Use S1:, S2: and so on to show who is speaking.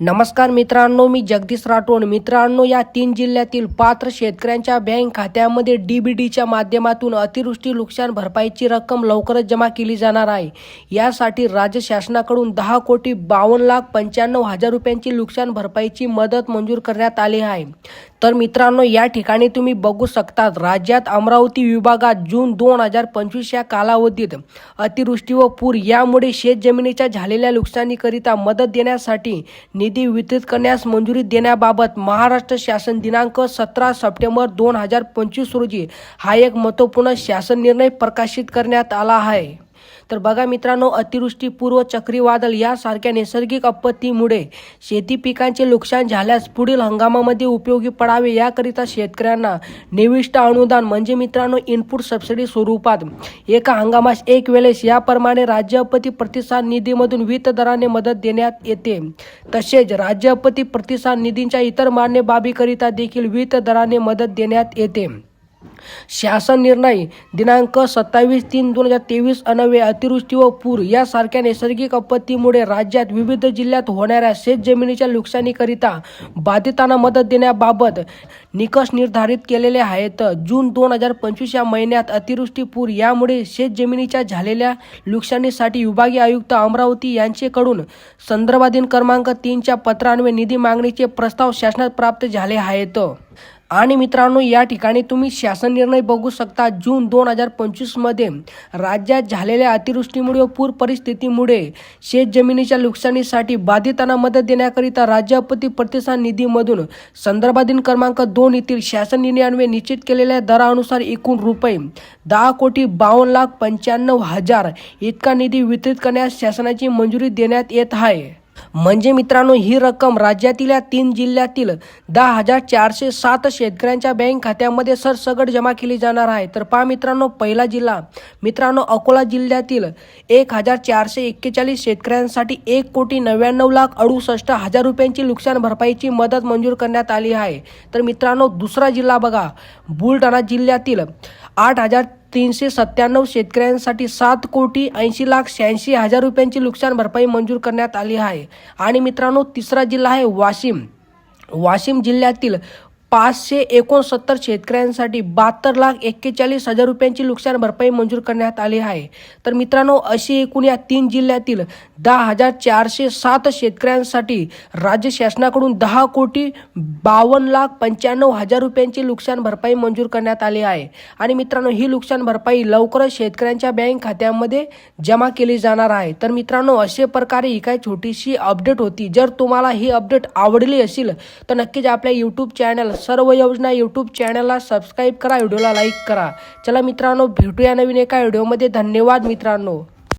S1: नमस्कार मित्रांनो मी जगदीश राठोड. मित्रांनो या तीन जिल्ह्यातील पात्र शेतकऱ्यांच्या बँक खात्यामध्ये डीबीडीच्या माध्यमातून अतिवृष्टी नुकसान भरपाईची रक्कम लवकरच जमा केली जाणार आहे. यासाठी राज्य शासनाकडून दहा कोटी बावन्न लाख पंच्याण्णव हजार रुपयांची नुकसान भरपाईची मदत मंजूर करण्यात आली आहे. तर मित्रांनो या ठिकाणी तुम्ही बघू शकता राज्यात अमरावती विभागात जून दोन हजार पंचवीस या कालावधीत अतिवृष्टी व पूर. यामुळे शेतजमिनीच्या झालेल्या नुकसानीकरिता मदत देण्यासाठी निधी वितरित करण्यास मंजुरी देण्याबाबत महाराष्ट्र शासन दिनांक सतरा सप्टेंबर दोन हजार पंचवीस रोजी हा एक महत्त्वपूर्ण शासन निर्णय प्रकाशित करण्यात आला आहे. तर बघा मित्रांनो अतिवृष्टी पूर्व चक्रीवादळ यासारख्या नैसर्गिक आपत्तीमुळे शेती पिकांचे नुकसान झाल्यास पुढील हंगामामध्ये उपयोगी पडावे याकरिता शेतकऱ्यांना निविष्ट अनुदान म्हणजे मित्रांनो इनपुट सबसिडी स्वरूपात. एका हंगामास एक वेळेस याप्रमाणे राज्य आपत्ती प्रतिसाद निधीमधून वित्त दराने मदत देण्यात येते. तसेच राज्य आपत्ती प्रतिसाद निधीच्या इतर मान्य बाबीकरिता देखील वित्त दराने मदत देण्यात येते. शासन निर्णय दिनांक सत्तावीस तीन दोन हजार तेवीस अनवे अतिवृष्टी व पूर यासारख्या नैसर्गिक आपत्तीमुळे राज्यात विविध जिल्ह्यात होणाऱ्या शेतजमिनीच्या नुकसानीकरिता बाधितांना मदत देण्याबाबत निकष निर्धारित केलेले आहेत. जून दोन हजार पंचवीस या महिन्यात अतिवृष्टी पूर यामुळे शेतजमिनीच्या झालेल्या नुकसानीसाठी विभागीय आयुक्त अमरावती यांचेकडून संदर्भाधीन क्रमांक तीनच्या पत्रान्वये निधी मागणीचे प्रस्ताव शासनात प्राप्त झाले आहेत. आणि मित्रांनो या ठिकाणी तुम्ही शासन निर्णय बघू शकता. जून दोन हजार पंचवीसमध्ये राज्यात झालेल्या अतिवृष्टीमुळे व पूर परिस्थितीमुळे शेतजमिनीच्या नुकसानीसाठी बाधितांना मदत देण्याकरिता राज्य आपत्ती प्रतिसाद निधीमधून संदर्भाधीन क्रमांक दोन येथील शासन निर्णयान्वये निश्चित केलेल्या दरानुसार एकूण रुपये दहा कोटी बावन्न लाख पंच्याण्णव हजार इतका निधी वितरित करण्यास शासनाची मंजुरी देण्यात येत आहे. म्हणजे मित्रांनो ही रक्कम राज्यातील या तीन जिल्ह्यातील दहा हजार चारशे सात शेतकऱ्यांच्या बँक खात्यामध्ये सरसगट जमा केली जाणार आहे. तर पहा मित्रांनो पहिला जिल्हा मित्रांनो अकोला जिल्ह्यातील एक हजार चारशे एक्केचाळीस शेतकऱ्यांसाठी एक कोटी नव्याण्णव लाख अडुसष्ट हजार रुपयांची नुकसान भरपाईची मदत मंजूर करण्यात आली आहे. तर मित्रांनो दुसरा जिल्हा बघा बुलढाणा जिल्ह्यातील आठ हजार तीनशे सत्त्याण्णव शेतकऱ्यांसाठी सात कोटी ऐंशी लाख शहाऐंशी हजार रुपयांची नुकसान भरपाई मंजूर करण्यात आली आहे. आणि मित्रांनो तिसरा जिल्हा आहे वाशिम. वाशिम जिल्ह्यातील पाचशे एकोणसत्तर शेतकऱ्यांसाठी बहात्तर लाख एक्केचाळीस हजार रुपयांची नुकसान भरपाई मंजूर करण्यात आली आहे. तर मित्रांनो अशी एकूण या तीन जिल्ह्यातील दहा हजार चारशे सात शेतकऱ्यांसाठी राज्य शासनाकडून दहा कोटी बावन्न लाख पंच्याण्णव हजार रुपयांची नुकसान भरपाई मंजूर करण्यात आली आहे. आणि मित्रांनो ही नुकसान भरपाई लवकरच शेतकऱ्यांच्या बँक खात्यामध्ये जमा केली जाणार आहे. तर मित्रांनो असे प्रकारे ही काय छोटीशी अपडेट होती. जर तुम्हाला ही अपडेट आवडली असेल तर नक्कीच आपल्या यूट्यूब चॅनल सर्व योजना यूट्यूब चॅनलला सबस्क्राईब करा व्हिडिओला लाईक करा. चला मित्रांनो भेटूया नवीन एका व्हिडिओमध्ये धन्यवाद मित्रांनो.